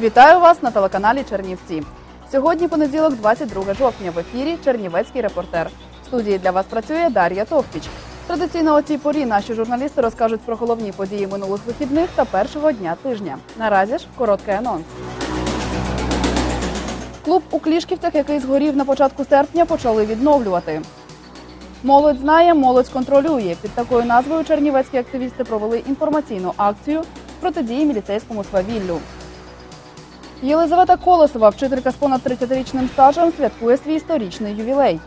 Вітаю вас на телеканалі Чернівці. Сьогодні понеділок, 22 жовтня. В ефірі Чернівецький репортер. В студії для вас працює Дар'я Товпіч. Традиційно о цій порі наші журналісти розкажуть про головні події минулих вихідних та першого дня тижня. Наразі ж короткий анонс. Клуб у Клішківцях, який згорів на початку серпня, почали відновлювати. Молодь знає, молодь контролює. Під такою назвою чернівецькі активісти провели інформаційну акцію протидії міліцейському свавіллю. Єлизавета Колосова, вчителька з понад 30-річним стажем, святкує свій історичний ювілей.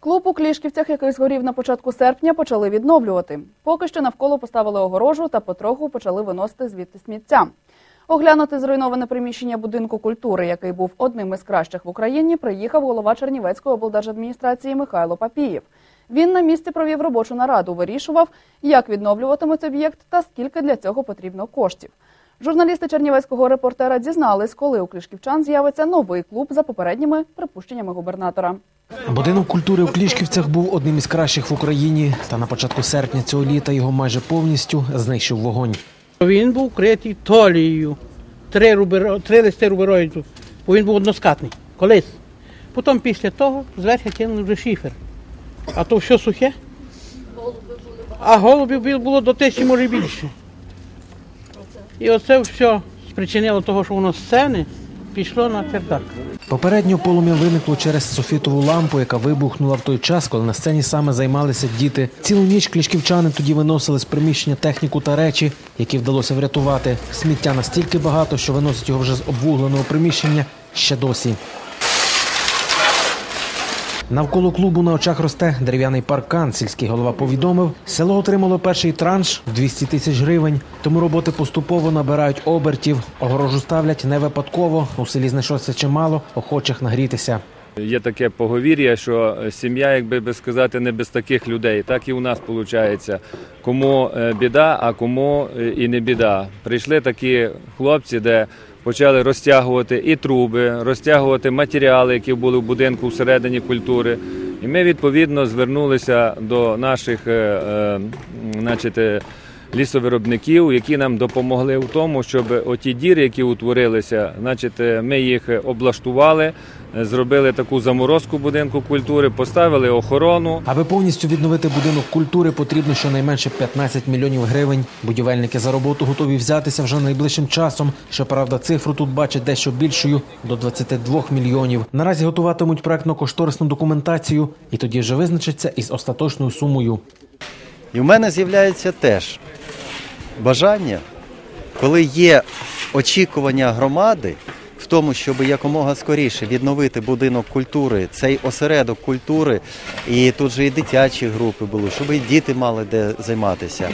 Клуб у Клішківцях, який згорів на початку серпня, почали відновлювати. Поки що навколо поставили огорожу та потроху почали виносити звідти сміття. Оглянути зруйноване приміщення будинку культури, який був одним із кращих в Україні, приїхав голова Чернівецької облдержадміністрації Михайло Папієв. Він на місці провів робочу нараду, вирішував, як відновлюватимуть об'єкт та скільки для цього потрібно коштів. Журналісти Чернівецького репортера дізнались, коли у Клішківчан з'явиться новий клуб за попередніми припущеннями губернатора. Будинок культури у Клішківцях був одним із кращих в Україні. Та на початку серпня цього літа його майже повністю знищив вогонь. Він був критий толією, три, руберо, три листи рубероїду, бо він був односкатний, колись. Потім після того зверху кинули вже шифер. А то все сухе. А голубів було до тисячі, може більше. І оце все спричинило того, що воно сцени пішло на чердак. Попередньо полум'я виникло через софітову лампу, яка вибухнула в той час, коли на сцені саме займалися діти. Цілу ніч клішківчани тоді виносили з приміщення техніку та речі, які вдалося врятувати. Сміття настільки багато, що виносять його вже з обвугленого приміщення ще досі. Навколо клубу на очах росте дерев'яний паркан. Сільський голова повідомив, село отримало перший транш в 200 тисяч гривень. Тому роботи поступово набирають обертів. Огорожу ставлять не випадково. У селі знайшлося чимало охочих нагрітися. Є таке поговір'я, що сім'я, якби би сказати, не без таких людей. Так і у нас виходить. Кому е, біда, а кому е, і не біда. Прийшли такі хлопці, де почали розтягувати і труби, розтягувати матеріали, які були в будинку всередині культури. І ми відповідно звернулися до наших е, е, значить, е, лісовиробників, які нам допомогли в тому, щоб оті діри, які утворилися, значить, ми їх облаштували, зробили таку заморозку будинку культури, поставили охорону. Аби повністю відновити будинок культури, потрібно щонайменше 15 мільйонів гривень. Будівельники за роботу готові взятися вже найближчим часом. Щоправда, цифру тут бачать дещо більшою до 22 мільйонів. Наразі готуватимуть проектно-кошторисну документацію і тоді вже визначаться із остаточною сумою. І в мене з'являється теж бажання, коли є очікування громади тому, щоб якомога скоріше відновити будинок культури, цей осередок культури, і тут же і дитячі групи були, щоб і діти мали де займатися.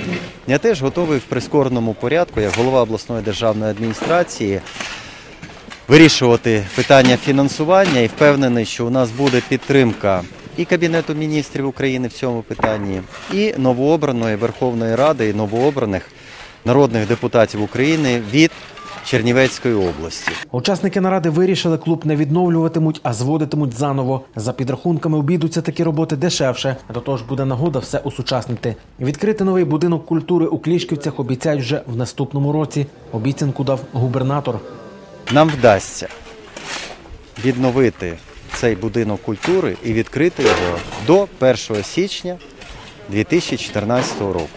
Я теж готовий в прискореному порядку, як голова обласної державної адміністрації, вирішувати питання фінансування і впевнений, що у нас буде підтримка і Кабінету міністрів України в цьому питанні, і новообраної Верховної Ради, і новообраних народних депутатів України від Чернівецької області. Учасники наради вирішили, клуб не відновлюватимуть, а зводитимуть заново. За підрахунками обійдуться такі роботи дешевше. До того ж буде нагода все усучаснити. Відкрити новий будинок культури у Клішківцях обіцяють вже в наступному році. Обіцянку дав губернатор. Нам вдасться відновити цей будинок культури і відкрити його до 1 січня 2014 року.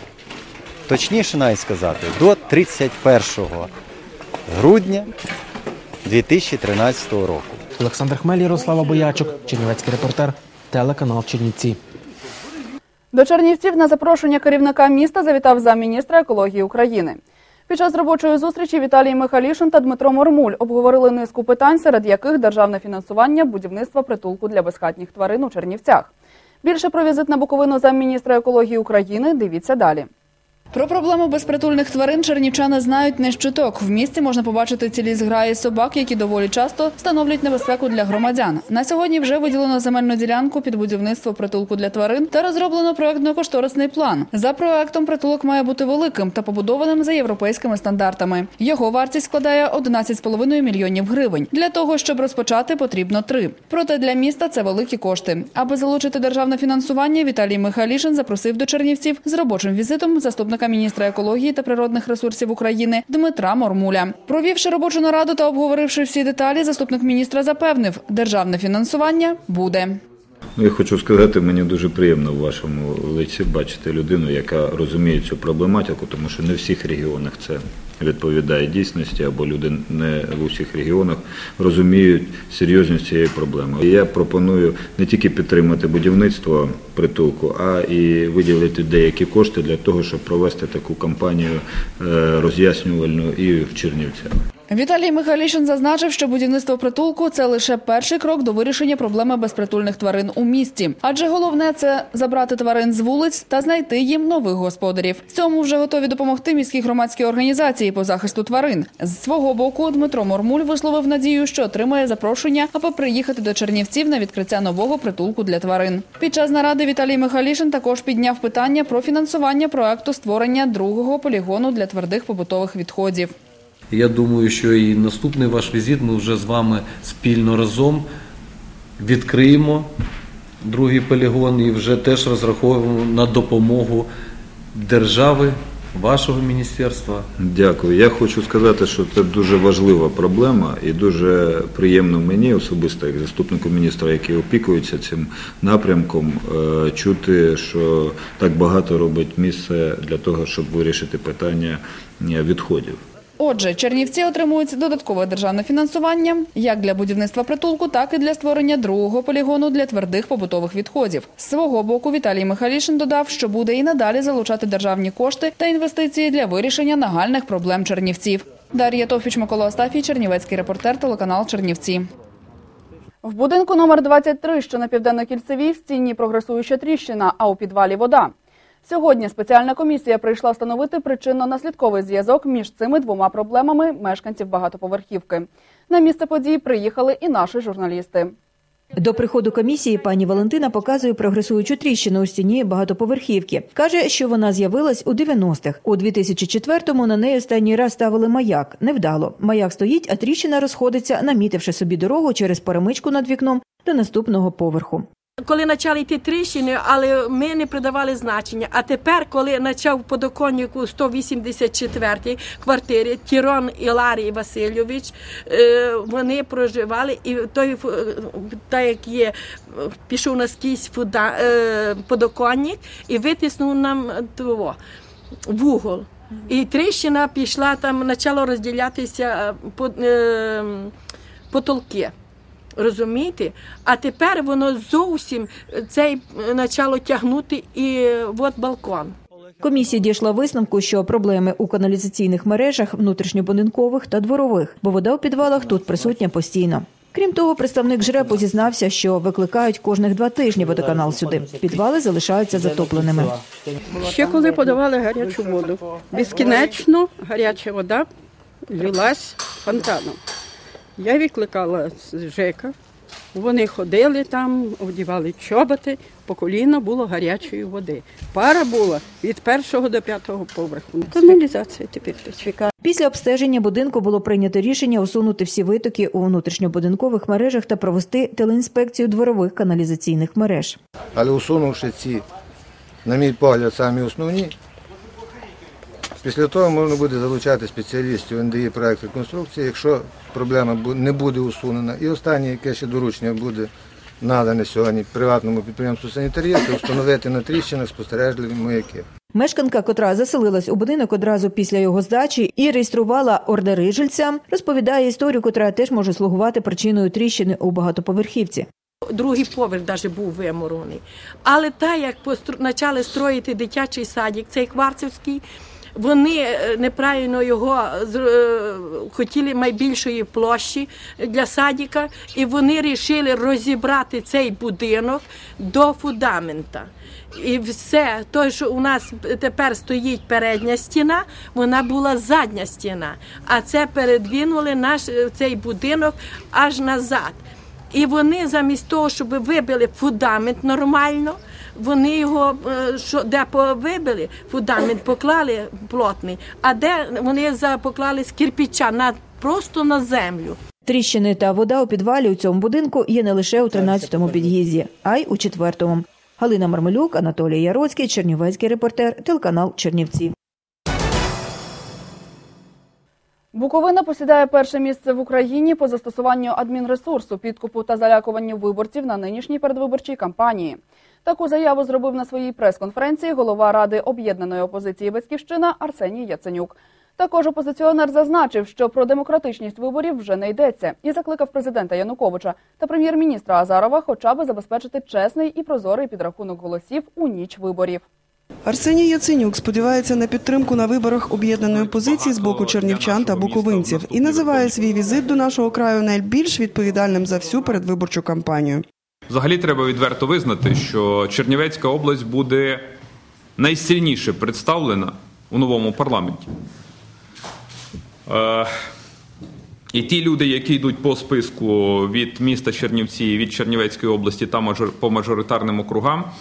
Точніше навіть сказати, до 31 грудня 2013 року. Олександр Хмель, Ярослава Боячок, Чернівецький репортер, телеканал Чернівці. До Чернівців на запрошення керівника міста завітав замміністра екології України. Під час робочої зустрічі Віталій Михалішин та Дмитро Мормуль обговорили низку питань, серед яких державне фінансування будівництва притулку для безхатніх тварин у Чернівцях. Більше про візит на Буковину замміністра екології України дивіться далі. Про проблему безпритульних тварин чернівчани знають не щиток. В місті можна побачити цілі зграї собак, які доволі часто становлять небезпеку для громадян. На сьогодні вже виділено земельну ділянку під будівництво притулку для тварин та розроблено проектно-кошторисний план. За проектом притулок має бути великим та побудованим за європейськими стандартами. Його вартість складає 11,5 мільйонів гривень. Для того щоб розпочати, потрібно три. Проте для міста це великі кошти. Аби залучити державне фінансування, Віталій Михайлішин запросив до Чернівців з робочим візитом заступника заступника міністра екології та природних ресурсів України Дмитра Мормуля. Провівши робочу нараду та обговоривши всі деталі, заступник міністра запевнив, державне фінансування буде. Ну, я хочу сказати, мені дуже приємно в вашому лиці бачити людину, яка розуміє цю проблематику, тому що не в всіх регіонах це відповідає дійсності, або люди не в усіх регіонах розуміють серйозність цієї проблеми. І я пропоную не тільки підтримати будівництво притулку, а і виділити деякі кошти для того, щоб провести таку кампанію е, роз'яснювальну і в Чернівцях. Віталій Михайлішин зазначив, що будівництво притулку це лише перший крок до вирішення проблеми безпритульних тварин у місті. Адже головне це забрати тварин з вулиць та знайти їм нових господарів. Цьому вже готові допомогти міські громадські організації по захисту тварин. З свого боку Дмитро Мормуль висловив надію, що отримає запрошення, аби приїхати до Чернівців на відкриття нового притулку для тварин. Під час наради Віталій Михайлішин також підняв питання про фінансування проекту створення другого полігону для твердих побутових відходів. Я думаю, що і наступний ваш візит ми вже з вами спільно разом відкриємо другий полігон і вже теж розраховуємо на допомогу держави, вашого міністерства. Дякую. Я хочу сказати, що це дуже важлива проблема і дуже приємно мені особисто, як заступнику міністра, який опікується цим напрямком, е, чути, що так багато робить місце для того, щоб вирішити питання е, відходів. Отже, Чернівці отримують додаткове державне фінансування як для будівництва притулку, так і для створення другого полігону для твердих побутових відходів. З свого боку Віталій Михайлішин додав, що буде і надалі залучати державні кошти та інвестиції для вирішення нагальних проблем чернівців. Дар'я Товпіч, Микола Остафій, Чернівецький репортер, телеканал Чернівці. В будинку номер 23, що на південно-кільцевій, в стіні прогресуюча тріщина, а у підвалі вода. Сьогодні спеціальна комісія прийшла встановити причинно-наслідковий зв'язок між цими двома проблемами мешканців багатоповерхівки. На місце події приїхали і наші журналісти. До приходу комісії пані Валентина показує прогресуючу тріщину у стіні багатоповерхівки. Каже, що вона з'явилась у 90-х. У 2004-му на неї останній раз ставили маяк. Невдало. Маяк стоїть, а тріщина розходиться, намітивши собі дорогу через перемичку над вікном до наступного поверху. Коли почали йти тріщини, але ми не придавали значення. А тепер, коли почав подоконнику 184 квартирі Тірон Іларій Васильович, е, вони проживали, і той, е, так як є, пішов наскізь фуда, е, подоконник і витиснув нам того, вугол. І тріщина пішла, там почало розділятися по, потолки. Розумієте? А тепер воно зовсім е, цей е, почало тягнути і е, от балкон. Комісія дійшла висновку, що проблеми у каналізаційних мережах внутрішньобудинкових та дворових, бо вода у підвалах тут присутня постійно. Крім того, представник ЖРЕПу зізнався, що викликають кожних два тижні водоканал сюди. Підвали залишаються затопленими. Ще коли подавали гарячу воду, безкінечно гаряча вода лилась фонтаном. Я викликала ЖЕКа, вони ходили там, одягали чоботи, по коліна було гарячої води. Пара була від першого до п'ятого поверху. Каналізація тепер тече. Після обстеження будинку було прийнято рішення усунути всі витоки у внутрішньобудинкових мережах та провести телеінспекцію дворових каналізаційних мереж. Але усунувши ці, на мій погляд, самі основні, після того можна буде залучати спеціалістів НДІ проект реконструкції, якщо проблема бу- не буде усунена. І останнє, яке ще доручення буде надане сьогодні приватному підприємству санітарія, це встановити на тріщинах спостережливі маяки. Мешканка, котра заселилась у будинок одразу після його здачі і реєструвала ордери жильцям, розповідає історію, котра теж може слугувати причиною тріщини у багатоповерхівці. Другий поверх навіть був вимурований. Але так як почали строїти дитячий садик, цей кварцівський, вони е, неправильно його зр- е, хотіли найбільшої площі для садика, і вони вирішили розібрати цей будинок до фундамента. І все, той, що у нас тепер стоїть передня стіна, вона була задня стіна. А це передвинули наш е, цей будинок аж назад. І вони замість того, щоб вибили фундамент нормально, вони його е, що де повибили, фундамент поклали плотний, а де вони запоклали з кирпича на просто на землю. Тріщини та вода у підвалі у цьому будинку є не лише у 13-му під'їзді, а й у 4-му. Галина Мармелюк, Анатолій Яроцький, Чернівецький репортер, телеканал Чернівці. Буковина посідає перше місце в Україні по застосуванню адмінресурсу, підкупу та залякуванню виборців на нинішній передвиборчій кампанії. Таку заяву зробив на своїй прес-конференції голова Ради об'єднаної опозиції Батьківщина Арсеній Яценюк. Також опозиціонер зазначив, що про демократичність виборів вже не йдеться, і закликав президента Януковича та прем'єр-міністра Азарова хоча б забезпечити чесний і прозорий підрахунок голосів у ніч виборів. Арсеній Яценюк сподівається на підтримку на виборах об'єднаної опозиції з боку чернівчан та буковинців і називає свій візит до нашого краю найбільш відповідальним за всю передвиборчу кампанію. Взагалі треба відверто визнати, що Чернівецька область буде найсильніше представлена у новому парламенті. Е, і ті люди, які йдуть по списку від міста Чернівці і від Чернівецької області та по мажоритарним округам,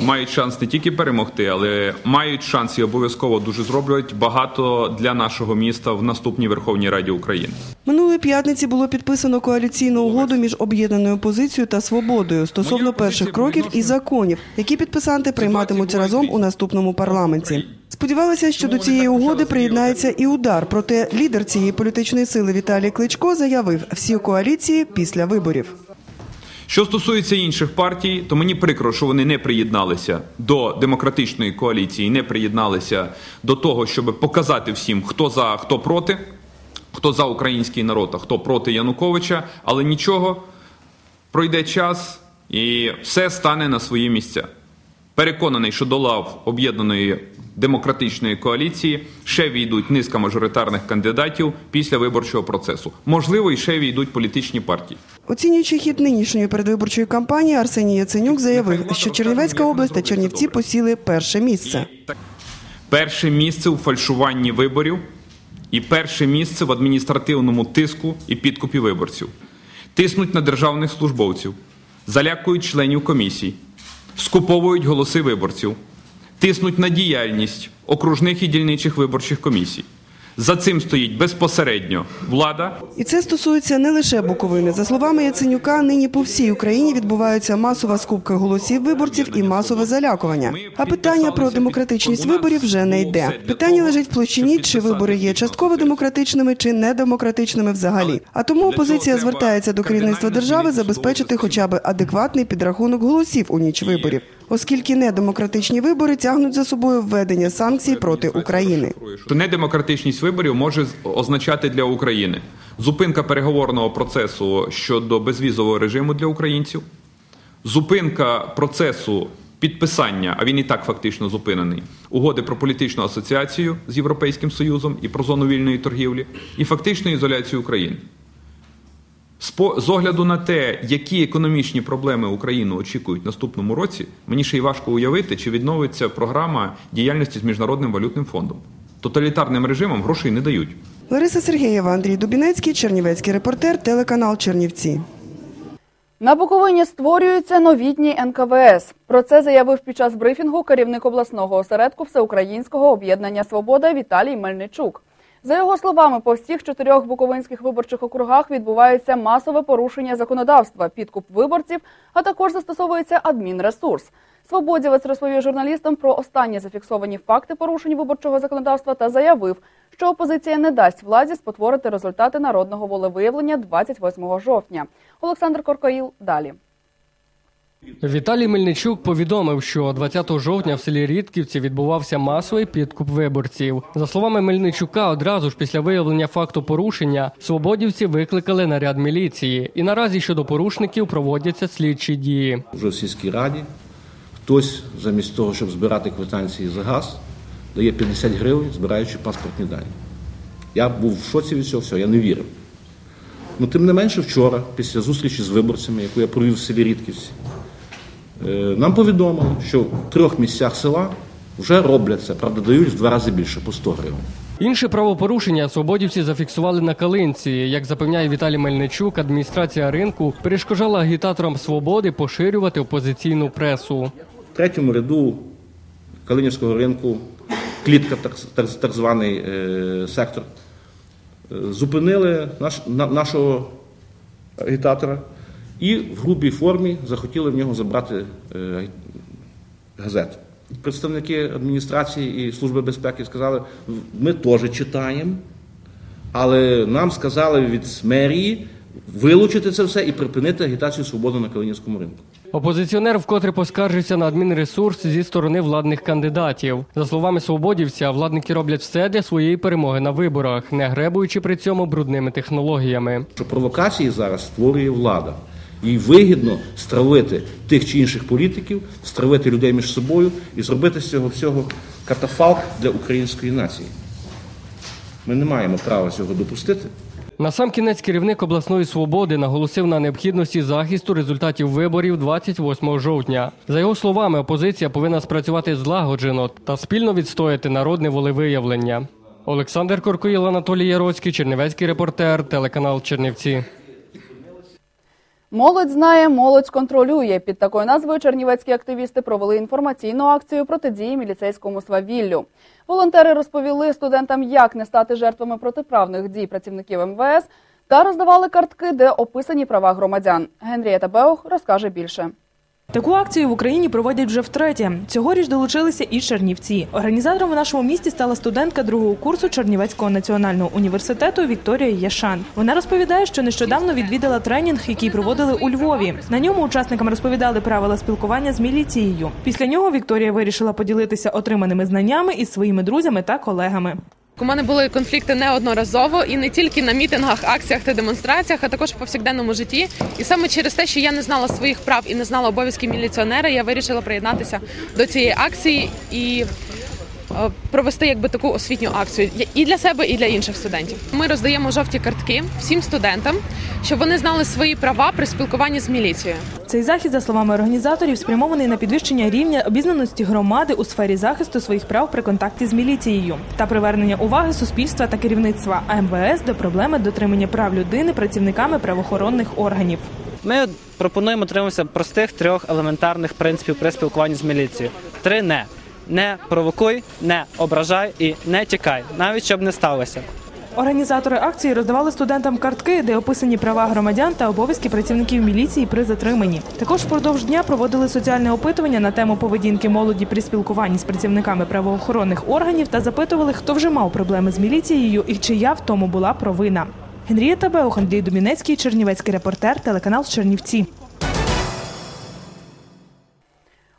мають шанс не тільки перемогти, але мають шанс і обов'язково дуже зроблять багато для нашого міста в наступній Верховній Раді України. Минулої п'ятниці було підписано коаліційну угоду між об'єднаною опозицією та свободою стосовно перших кроків і законів, які підписанти прийматимуть разом у наступному парламенті. Сподівалися, що до цієї угоди приєднається і удар. Проте лідер цієї політичної сили Віталій Кличко заявив всі коаліції після виборів. Що стосується інших партій, то мені прикро, що вони не приєдналися до демократичної коаліції, не приєдналися до того, щоб показати всім, хто за, хто проти, хто за український народ, а хто проти Януковича. Але нічого, пройде час і все стане на свої місця. Переконаний, що до лав об'єднаної демократичної коаліції ще війдуть низка мажоритарних кандидатів після виборчого процесу. Можливо, і ще війдуть політичні партії. Оцінюючи хід нинішньої передвиборчої кампанії, Арсеній Яценюк заявив, що Чернівецька область та Чернівці посіли перше місце. Перше місце у фальшуванні виборів і перше місце в адміністративному тиску і підкупі виборців. Тиснуть на державних службовців, залякують членів комісій, скуповують голоси виборців, тиснуть на діяльність окружних і дільничих виборчих комісій. За цим стоїть безпосередньо влада І це стосується не лише Буковини. За словами Яценюка, нині по всій Україні відбувається масова скупка голосів виборців і масове залякування. А питання про демократичність виборів вже не йде. Питання лежить в площині, чи вибори є частково демократичними чи недемократичними взагалі. А тому опозиція звертається до керівництва держави забезпечити хоча б адекватний підрахунок голосів у ніч виборів, оскільки недемократичні вибори тягнуть за собою введення санкцій проти України. недемократичність виборів може означати для України зупинка переговорного процесу щодо безвізового режиму для українців, зупинка процесу підписання, а він і так фактично зупинений, угоди про політичну асоціацію з Європейським Союзом і про зону вільної торгівлі, і фактично ізоляцію України. Спо- З огляду на те, які економічні проблеми Україну очікують наступному році, мені ще й важко уявити, чи відновиться програма діяльності з міжнародним валютним фондом. Тоталітарним режимам грошей не дають. Лариса Сергієва, Андрій Дубінецький, Чернівецький репортер, телеканал Чернівці. На Буковині створюються новітні НКВС. Про це заявив під час брифінгу керівник обласного осередку Всеукраїнського об'єднання Свобода Віталій Мельничук. За його словами, по всіх чотирьох буковинських виборчих округах відбувається масове порушення законодавства, підкуп виборців, а також застосовується адмінресурс. Свободівець розповів журналістам про останні зафіксовані факти порушень виборчого законодавства та заявив, що опозиція не дасть владі спотворити результати народного волевиявлення 28 жовтня. Олександр Коркоїл далі. Віталій Мельничук повідомив, що 20 жовтня в селі Рідківці відбувався масовий підкуп виборців. За словами Мельничука, одразу ж після виявлення факту порушення свободівці викликали наряд міліції, і наразі щодо порушників проводяться слідчі дії. Вже в сільській раді хтось замість того, щоб збирати квитанції за газ, дає 50 гривень, збираючи паспортні дані. Я був в шоці від цього всього, я не вірив. Ну, тим не менше, вчора, після зустрічі з виборцями, яку я провів в селі Рідківці, нам повідомили, що в трьох місцях села вже роблять це, правда, дають в два рази більше, по 100 гривень. Інше правопорушення свободівці зафіксували на Калинці. Як запевняє Віталій Мельничук, адміністрація ринку перешкоджала агітаторам свободи поширювати опозиційну пресу. В третьому ряду Калинівського ринку, клітка, так, так, так званий е, сектор, е, зупинили наш, на, нашого агітатора і в грубій формі захотіли в нього забрати е, газету. Представники адміністрації і Служби безпеки сказали, ми теж читаємо, Але нам сказали від мерії вилучити це все і припинити агітацію свободи на Калинівському ринку. Опозиціонер вкотре поскаржився на адмінресурс зі сторони владних кандидатів. За словами свободівця, владники роблять все для своєї перемоги на виборах, не гребуючи при цьому брудними технологіями. Що провокації зараз створює влада. Їй вигідно стравити тих чи інших політиків, стравити людей між собою і зробити з цього всього катафалк для української нації. Ми не маємо права цього допустити. Насамкінець керівник обласної свободи наголосив на необхідності захисту результатів виборів 28 жовтня. За його словами, опозиція повинна спрацювати злагоджено та спільно відстояти народне волевиявлення. Олександр Коркоїл, Анатолій Яроцький, Чернівецький репортер, телеканал Чернівці. Молодь знає, молодь контролює. Під такою назвою чернівецькі активісти провели інформаційну акцію протидії міліцейському свавіллю. Волонтери розповіли студентам, як не стати жертвами протиправних дій працівників МВС, та роздавали картки, де описані права громадян. Генрієта Беух розкаже більше. Таку акцію в Україні проводять вже втретє. Цьогоріч долучилися і Чернівці. Організатором в нашому місті стала студентка другого курсу Чернівецького національного університету Вікторія Яшан. Вона розповідає, що нещодавно відвідала тренінг, який проводили у Львові. На ньому учасникам розповідали правила спілкування з міліцією. Після нього Вікторія вирішила поділитися отриманими знаннями із своїми друзями та колегами. У мене були конфлікти неодноразово і не тільки на мітингах, акціях та демонстраціях, а також в повсякденному житті. І саме через те, що я не знала своїх прав і не знала обов'язків міліціонера, я вирішила приєднатися до цієї акції і провести якби таку освітню акцію і для себе, і для інших студентів. Ми роздаємо жовті картки всім студентам, щоб вони знали свої права при спілкуванні з міліцією. Цей захід, за словами організаторів, спрямований на підвищення рівня обізнаності громади у сфері захисту своїх прав при контакті з міліцією та привернення уваги суспільства та керівництва МВС до проблеми дотримання прав людини працівниками правоохоронних органів. Ми пропонуємо дотримуватися простих трьох елементарних принципів при спілкуванні з міліцією. Три не. Не провокуй, не ображай і не тікай, навіть щоб не сталося. Організатори акції роздавали студентам картки, де описані права громадян та обов'язки працівників міліції при затриманні. Також впродовж дня проводили соціальне опитування на тему поведінки молоді при спілкуванні з працівниками правоохоронних органів та запитували, хто вже мав проблеми з міліцією і чия в тому була провина. Генрієта Беух, Андрій Домінецький, Чернівецький репортер, телеканал Чернівці.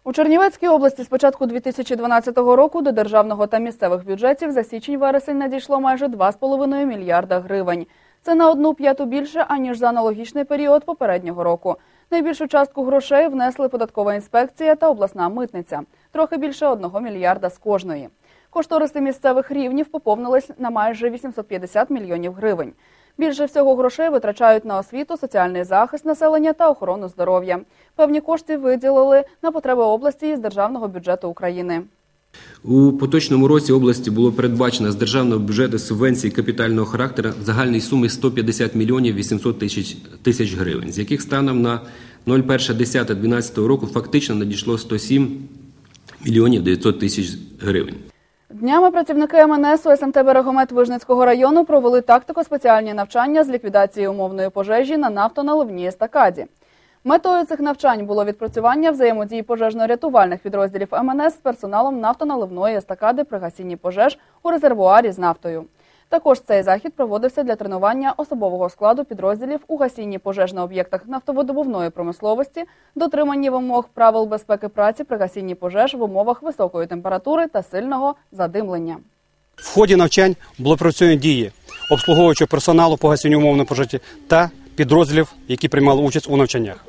У Чернівецькій області з початку 2012 року до державного та місцевих бюджетів за січень-вересень надійшло майже 2,5 мільярда гривень. Це на одну п'яту більше, аніж за аналогічний період попереднього року. Найбільшу частку грошей внесли податкова інспекція та обласна митниця. Трохи більше одного мільярда з кожної. Кошториси місцевих рівнів поповнились на майже 850 мільйонів гривень. Більше всього грошей витрачають на освіту, соціальний захист населення та охорону здоров'я. Певні кошти виділили на потреби області із державного бюджету України. У поточному році області було передбачено з державного бюджету субвенції капітального характеру в загальній сумі 150 мільйонів 800 тисяч, тисяч гривень, з яких станом на 01.10.2012 року фактично надійшло 107 мільйонів 900 тисяч гривень. Днями працівники МНС СМТ Берегомет Вижницького району провели тактико-спеціальні навчання з ліквідації умовної пожежі на нафтоналивній естакаді. Метою цих навчань було відпрацювання взаємодії пожежно-рятувальних підрозділів МНС з персоналом нафтоналивної естакади при гасінні пожеж у резервуарі з нафтою. Також цей захід проводився для тренування особового складу підрозділів у гасінні пожеж на об'єктах нафтовидобувної промисловості, дотриманні вимог правил безпеки праці при гасінні пожеж в умовах високої температури та сильного задимлення. В ході навчань було працюють дії обслуговуючого персоналу по гасінню умовної пожежі та підрозділів, які приймали участь у навчаннях.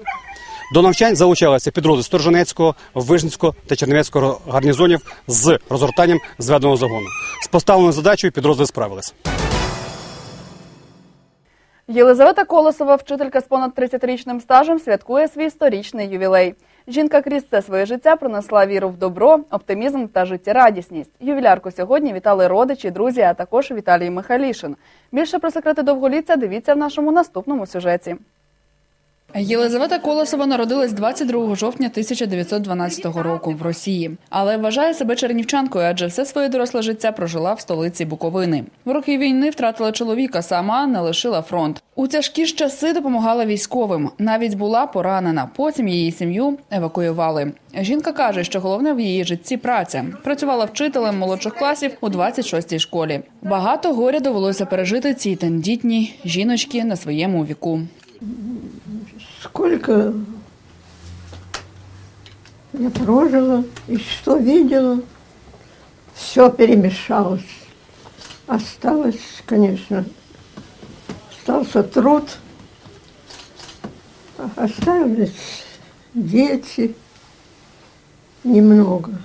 До навчань залучалися підрозділи Сторженецького, Вижницького та Чернівецького гарнізонів з розгортанням зведеного загону. З поставленою задачею підрозділи справились. Єлизавета Колосова, вчителька з понад 30-річним стажем, святкує свій сторічний ювілей. Жінка крізь це своє життя принесла віру в добро, оптимізм та життєрадісність. Ювілярку сьогодні вітали родичі, друзі, а також Віталій Михайлішин. Більше про секрети довголіття дивіться в нашому наступному сюжеті. Єлизавета Колосова народилась 22 жовтня 1912 року в Росії, але вважає себе чернівчанкою, адже все своє доросле життя прожила в столиці Буковини. В роки війни втратила чоловіка, сама не лишила фронт. У тяжкі ж часи допомагала військовим. Навіть була поранена. Потім її сім'ю евакуювали. Жінка каже, що головне в її житті праця. Працювала вчителем молодших класів у 26-й школі. Багато горя довелося пережити цій тендітній жіночці на своєму віку. Сколько я прожила и что видела, все перемешалось. Осталось, конечно, остался труд, оставились дети, немного,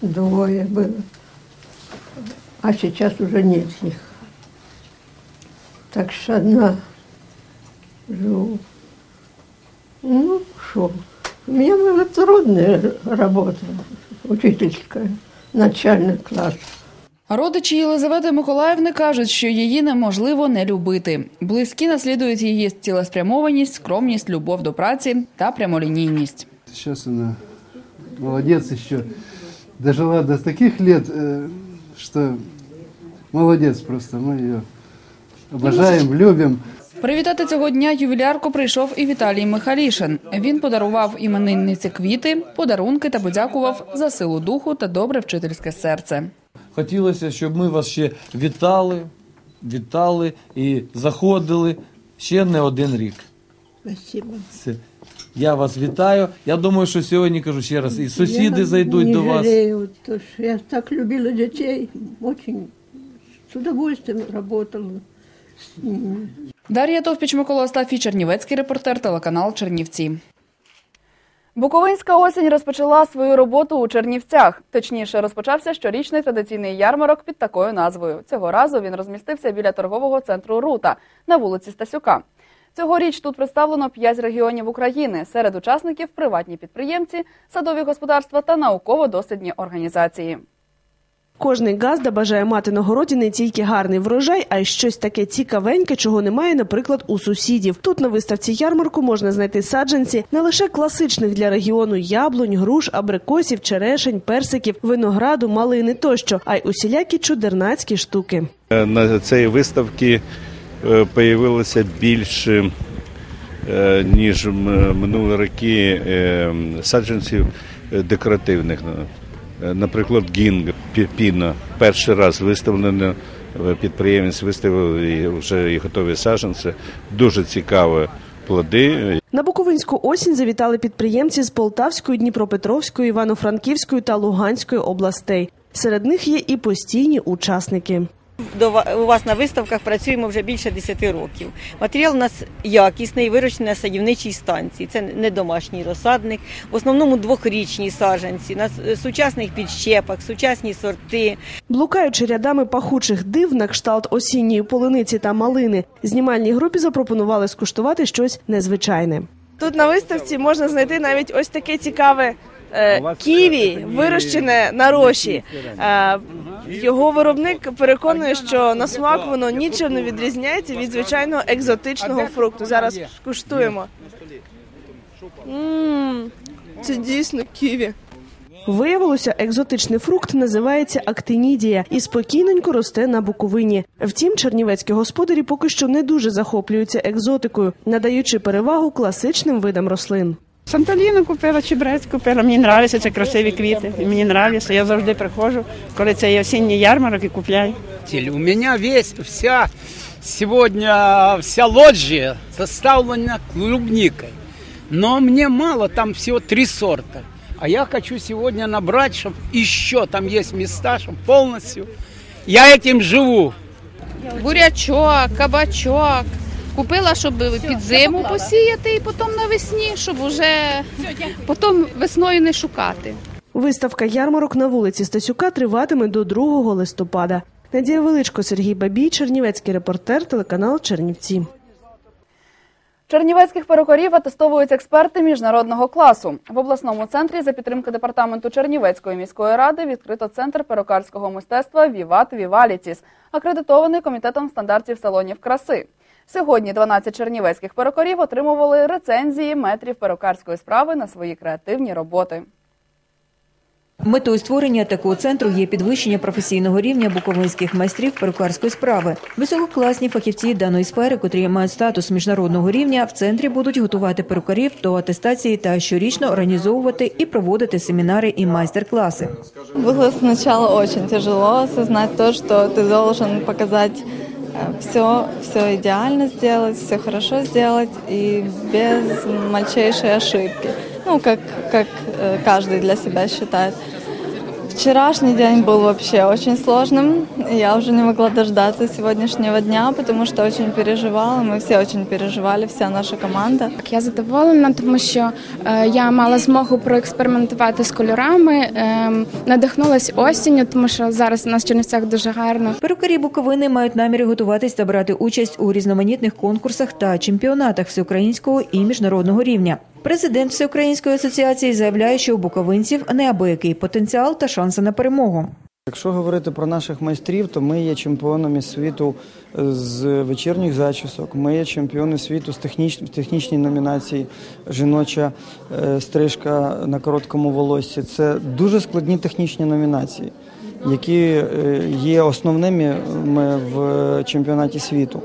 двое было, а сейчас уже нет их. Так что одна живу. Ну, что? У меня была трудная работа, учительская, начальный класс. Родичі Єлизавети Миколаївни кажуть, що її неможливо не любити. Близькі наслідують її цілеспрямованість, скромність, любов до праці та прямолінійність. Сейчас она молодец еще. Дожила до таких лет, э, что молодец просто. Мы ее обожаем, любим. Привітати цього дня ювілярку прийшов і Віталій Михалішин. Він подарував іменинниці квіти, подарунки та подякував за силу духу та добре вчительське серце. Хотілося, щоб ми вас ще вітали, вітали і заходили ще не один рік. Спасибо. Все. Я вас вітаю. Я думаю, що сьогодні кажу ще раз, і сусіди я зайдуть не до вас. жалею, то, что я так любила детей, очень с удовольствием работала с ними. Дар'я Товпіч, Микола Остафій, Чернівецький репортер, телеканал Чернівці. Буковинська осінь розпочала свою роботу у Чернівцях. Точніше, розпочався щорічний традиційний ярмарок під такою назвою. Цього разу він розмістився біля торгового центру Рута на вулиці Стасюка. Цьогоріч тут представлено п'ять регіонів України. Серед учасників приватні підприємці, садові господарства та науково-дослідні організації. Кожний газда бажає мати на городі не тільки гарний врожай, а й щось таке цікавеньке, чого немає, наприклад, у сусідів. Тут на виставці ярмарку можна знайти саджанці не лише класичних для регіону яблунь, груш, абрикосів, черешень, персиків, винограду, малини тощо, а й усілякі чудернацькі штуки. На цій виставці е, появилося більше, е, ніж минулі роки е, саджанців е, декоративних. Е, Наприклад, гінг, піна Перший раз виставлено, підприємець виставив і вже і готові саджанці. Дуже цікаві плоди. На Буковинську осінь завітали підприємці з Полтавської, Дніпропетровської, Івано-Франківської та Луганської областей. Серед них є і постійні учасники. До у вас на виставках працюємо вже більше 10 років. Матеріал у нас якісний, вирощений на садівничій станції. Це не домашній розсадник. В основному двохрічні саджанці, на сучасних підщепах, сучасні сорти. Блукаючи рядами пахучих див на кшталт осінньої полениці та малини, знімальній групі запропонували скуштувати щось незвичайне. Тут на виставці можна знайти навіть ось таке цікаве ківі, вирощене на роші. Е, його виробник переконує, що на смак воно нічим не відрізняється від звичайного екзотичного фрукту. Зараз скуштуємо. Мм, це дійсно ківі. Виявилося, екзотичний фрукт називається актинідія і спокійненько росте на Буковині. Втім, чернівецькі господарі поки що не дуже захоплюються екзотикою, надаючи перевагу класичним видам рослин. Санталіну купила, чебрець купила. Мені подобаються це красиві квіти. І мені подобається. Я завжди приходжу, коли це є осінній ярмарок і купляю. У меня весь, вся сегодня вся лоджия заставлена клубникой. Но мне мало, там всего три сорта. А я хочу сегодня набрать, чтобы еще там есть места, чтобы полностью. Я этим живу. бурячок, кабачок. Купила, щоб під зиму посіяти і потім навесні, щоб вже потім весною не шукати. Виставка ярмарок на вулиці Стасюка триватиме до 2 листопада. Надія Величко, Сергій Бабій, Чернівецький репортер, телеканал Чернівці. Чернівецьких перукарів атестовують експерти міжнародного класу. В обласному центрі за підтримки департаменту Чернівецької міської ради відкрито центр перукарського мистецтва Віват Вівалітіс, акредитований комітетом стандартів салонів краси. Сьогодні 12 чернівецьких перукарів отримували рецензії метрів перукарської справи на свої креативні роботи. Метою створення такого центру є підвищення професійного рівня буковинських майстрів перукарської справи. Висококласні фахівці даної сфери, котрі мають статус міжнародного рівня, в центрі будуть готувати перукарів до атестації та щорічно організовувати і проводити семінари і майстер-класи. Было сначала очень тяжело осознать то, что ты должен показать все, все идеально сделать, все хорошо сделать и без мальчайшей ошибки. Ну, как, как э, каждый для себя считает. Вчерашний день был вообще очень сложным. Я уже не могла дождаться сегодняшнего дня, потому что очень переживала. Мы все очень переживали, вся наша команда. Я задоволена, тому що е, я мала змогу проекспериментувати з кольорами, е, надихнулась осінню, тому що зараз у нас в Чернівцях дуже гарно. Перукарі Буковини мають наміри готуватись та брати участь у різноманітних конкурсах та чемпіонатах всеукраїнського і міжнародного рівня. Президент Всеукраїнської асоціації заявляє, що у буковинців неабиякий потенціал та шанси на перемогу. Якщо говорити про наших майстрів, то ми є чемпіонами світу з вечірніх зачісок. Ми є чемпіони світу з техніч... в технічній номінації жіноча е, стрижка на короткому волоссі. Це дуже складні технічні номінації, які е, є основними в чемпіонаті світу.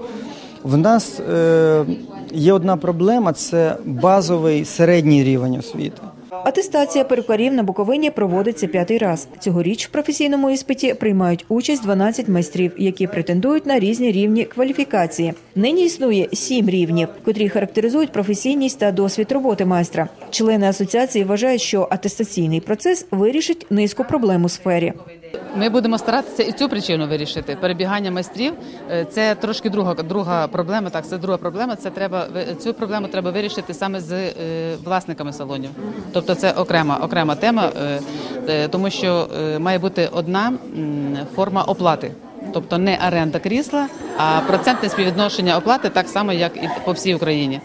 В нас е, є одна проблема це базовий середній рівень освіти. Атестація перукарів на Буковині проводиться п'ятий раз. Цьогоріч в професійному іспиті приймають участь 12 майстрів, які претендують на різні рівні кваліфікації. Нині існує сім рівнів, котрі характеризують професійність та досвід роботи майстра. Члени асоціації вважають, що атестаційний процес вирішить низку проблем у сфері. Ми будемо старатися і цю причину вирішити. Перебігання майстрів е, це трошки друга друга проблема. Так, це друга проблема. Це треба цю проблему треба вирішити саме з е, власниками салонів. Тобто це окрема окрема тема, е, тому що має бути одна форма оплати. Тобто не оренда крісла, а процентне співвідношення оплати так само, як і по всій Україні.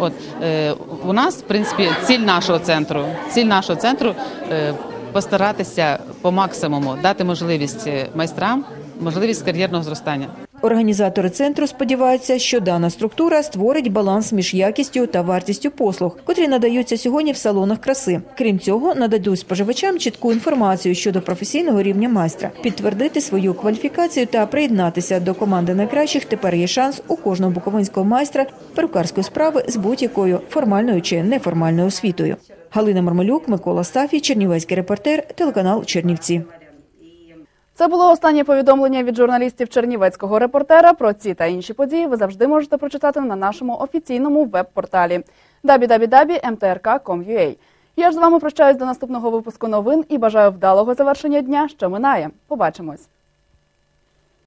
От е, у нас, в принципі, ціль нашого центру, ціль нашого центру е, постаратися по максимуму дати можливість майстрам, можливість кар'єрного зростання. Організатори центру сподіваються, що дана структура створить баланс між якістю та вартістю послуг, котрі надаються сьогодні в салонах краси. Крім цього, нададуть споживачам чітку інформацію щодо професійного рівня майстра. Підтвердити свою кваліфікацію та приєднатися до команди найкращих тепер є шанс у кожного буковинського майстра перукарської справи з будь-якою формальною чи неформальною освітою. Галина Мармелюк, Микола Стафій, Чернівецький репортер, телеканал Чернівці. Це було останнє повідомлення від журналістів Чернівецького репортера. Про ці та інші події ви завжди можете прочитати на нашому офіційному веб-порталі www.mtrk.com.ua. Я ж з вами прощаюсь до наступного випуску новин і бажаю вдалого завершення дня, що минає. Побачимось.